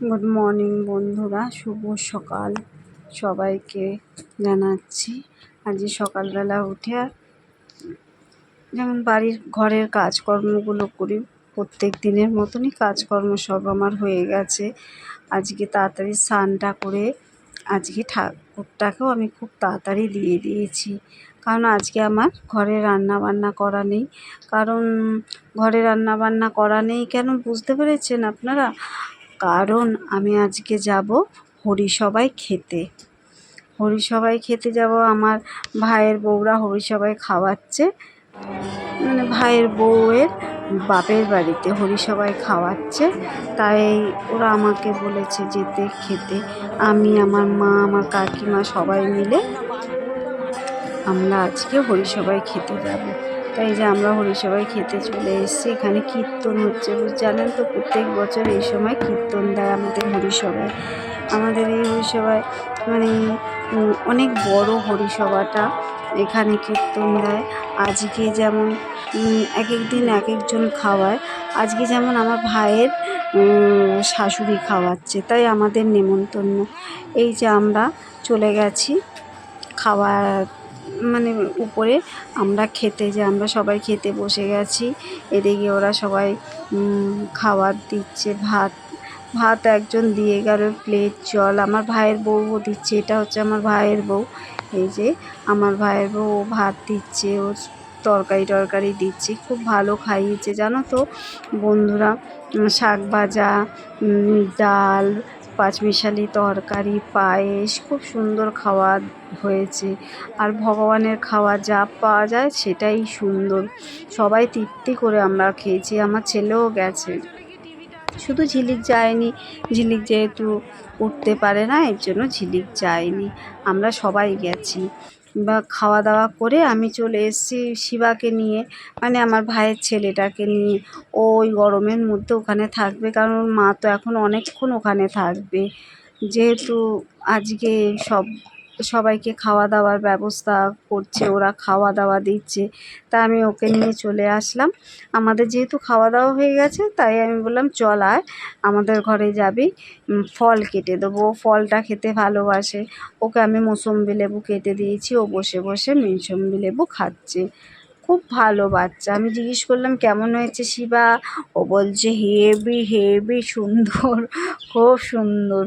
Good morning বন্ধুরা। শুভ সকাল সবাইকে জানাচ্ছি। আজকে সকালবেলা উঠে যেমন বাড়ির ঘরের কাজকর্মগুলো করি, প্রত্যেক দিনের মতনই কাজকর্ম সব আমার হয়ে গেছে। আজকে তাড়াতাড়ি স্নানটা করে আজকে ঠাকুরটাকেও আমি খুব তাড়াতাড়ি দিয়ে দিয়েছি। কারণ আজকে আমার ঘরে রান্না বান্না করা নেই। কারণ ঘরে রান্না বান্না করা নেই কেন? বুঝতে পেরেছেন আপনারা? কারণ আমি আজকে যাব হরিসভায় খেতে। হরিসভায় খেতে যাব, আমার ভাইয়ের বউরা হরিসভায় খাওয়াচ্ছে। মানে ভাইয়ের বউয়ের বাপের বাড়িতে হরিসভায় খাওয়াচ্ছে। তাই ওরা আমাকে বলেছে যেতে খেতে। আমি, আমার মা, আমার কাকিমা সবাই মিলে আমরা আজকে হরিসভায় খেতে যাব। তাই যে আমরা হরিসভায় খেতে চলে এসেছি, এখানে কীর্তন হচ্ছে জানেন তো প্রত্যেক বছর এই সময় কীর্তন দেয় আমাদের হরিসভায়। আমাদের এই হরিসভায় মানে অনেক বড় হরিসভাটা এখানে কীর্তন দেয়। আজকে যেমন এক এক দিন এক একজন খাওয়ায়। আজকে যেমন আমার ভাইয়ের শাশুড়ি খাওয়াচ্ছে, তাই আমাদের নেমন্তন্ন। এই যে আমরা চলে গেছি খাওয়ার মানে উপরে আমরা খেতে যে আমরা সবাই খেতে বসে গেছি। এদিকে ওরা সবাই খাবার দিচ্ছে, ভাত ভাত একজন দিয়ে গেল প্লেট, জল। আমার ভাইয়ের বউও দিচ্ছে, এটা হচ্ছে আমার ভাইয়ের বউ। এই যে আমার ভাইয়ের বউ, ও ভাত দিচ্ছে, ও তরকারি টরকারি দিচ্ছে, খুব ভালো খাইয়েছে। জানো তো বন্ধুরা, শাক ভাজা ডাল পাঁচমিশালি তরকারি, পায়েস, খুব সুন্দর খাওয়া হয়েছে। আর ভগবানের খাওয়া যা পাওয়া যায় সেটাই সুন্দর। সবাই তৃপ্তি করে আমরা খেয়েছি, আমার ছেলেও গেছে। শুধু ঝিলিক যায়নি, ঝিলিক যেহেতু উঠতে পারে না, এর জন্য ঝিলিক যায়নি। আমরা সবাই গেছি। বা খাওয়া দাওয়া করে আমি চলে এসেছি শিবাকে নিয়ে মানে আমার ভাইয়ের ছেলেটাকে নিয়ে। ও ওই গরমের মধ্যে ওখানে থাকবে, কারণ মা তো এখন অনেকক্ষণ ওখানে থাকবে। যেহেতু আজকে সব সবাইকে খাওয়া দাওয়ার ব্যবস্থা করছে, ওরা খাওয়া দাওয়া দিচ্ছে। তা আমি ওকে নিয়ে চলে আসলাম। আমাদের যেহেতু খাওয়া দাওয়া হয়ে গেছে, তাই আমি বললাম, চল আয়, আমাদের ঘরে যাবি ফল কেটে দেবো। ফলটা খেতে ভালোবাসে। ওকে আমি মোসম্বি লেবু কেটে দিয়েছি, ও বসে বসে মোসম্বি লেবু খাচ্ছে। খুব ভালো বাচ্চা। আমি জিজ্ঞেস করলাম, কেমন হয়েছে শিবা? ও বলছে, হেবি হেবি সুন্দর, খুব সুন্দর।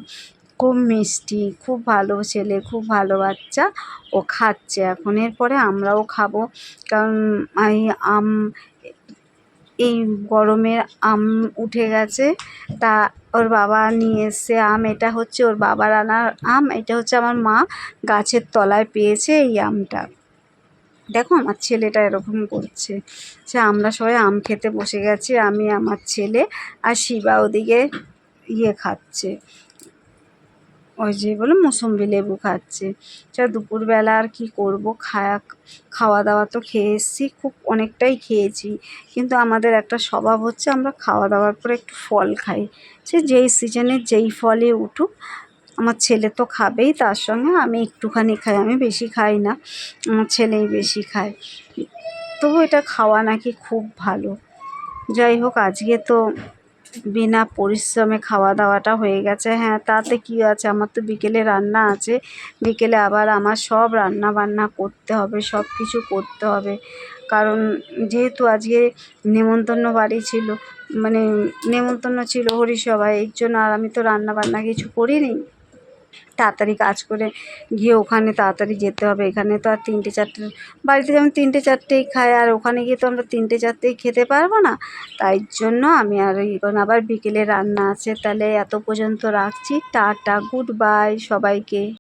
খুব মিষ্টি, খুব ভালো ছেলে, খুব ভালো বাচ্চা। ও খাচ্ছে এখন। এরপরে আমরাও খাব। কারণ এই আম, এই গরমের আম উঠে গেছে। তা ওর বাবা নিয়ে এসছে আম। এটা হচ্ছে ওর বাবার আনার আম। এটা হচ্ছে আমার মা গাছের তলায় পেয়েছে এই আমটা। দেখো আমার ছেলেটা এরকম করছে। সে আমরা সবাই আম খেতে বসে গেছি। আমি, আমার ছেলে আর শিবা ওদিকে ইয়ে খাচ্ছে। ওই যে বলে মোসম্বি লেবু খাচ্ছে। তা দুপুরবেলা আর কী করব? খায়া খাওয়া দাওয়া তো খেয়ে এসেছি, খুব অনেকটাই খেয়েছি। কিন্তু আমাদের একটা স্বভাব হচ্ছে আমরা খাওয়া দাওয়ার পরে একটু ফল খাই। সে যেই সিজনে যেই ফলই উঠুক, আমার ছেলে তো খাবেই, তার সঙ্গে আমি একটুখানি খাই, আমি বেশি খাই না, আমার ছেলেই বেশি খায়। তবু এটা খাওয়া নাকি খুব ভালো। যাই হোক, আজকে তো বিনা পরিশ্রমে খাওয়া দাওয়াটা হয়ে গেছে। হ্যাঁ তাতে কি আছে? আমার তো বিকেলে রান্না আছে। বিকেলে আবার আমার সব রান্না বান্না করতে হবে সব কিছু করতে হবে। কারণ যেহেতু আজকে নেমন্তন্ন বাড়ি ছিল মানে নেমন্তন্ন ছিল হরিসভায়, এর জন্য আর আমি তো রান্না বান্না কিছু করিনি। তাড়াতাড়ি কাজ করে গিয়ে ওখানে তাড়াতাড়ি যেতে হবে। এখানে তো আর তিনটে চারটে, বাড়িতে যেমন তিনটে চারটেই খাই আর ওখানে গিয়ে তো আমরা তিনটে চারটেই খেতে পারব না। তাই জন্য আমি আর এখন আবার বিকেলে রান্না আছে। তাহলে এত পর্যন্ত রাখছি। টাটা, গুড বাই সবাইকে।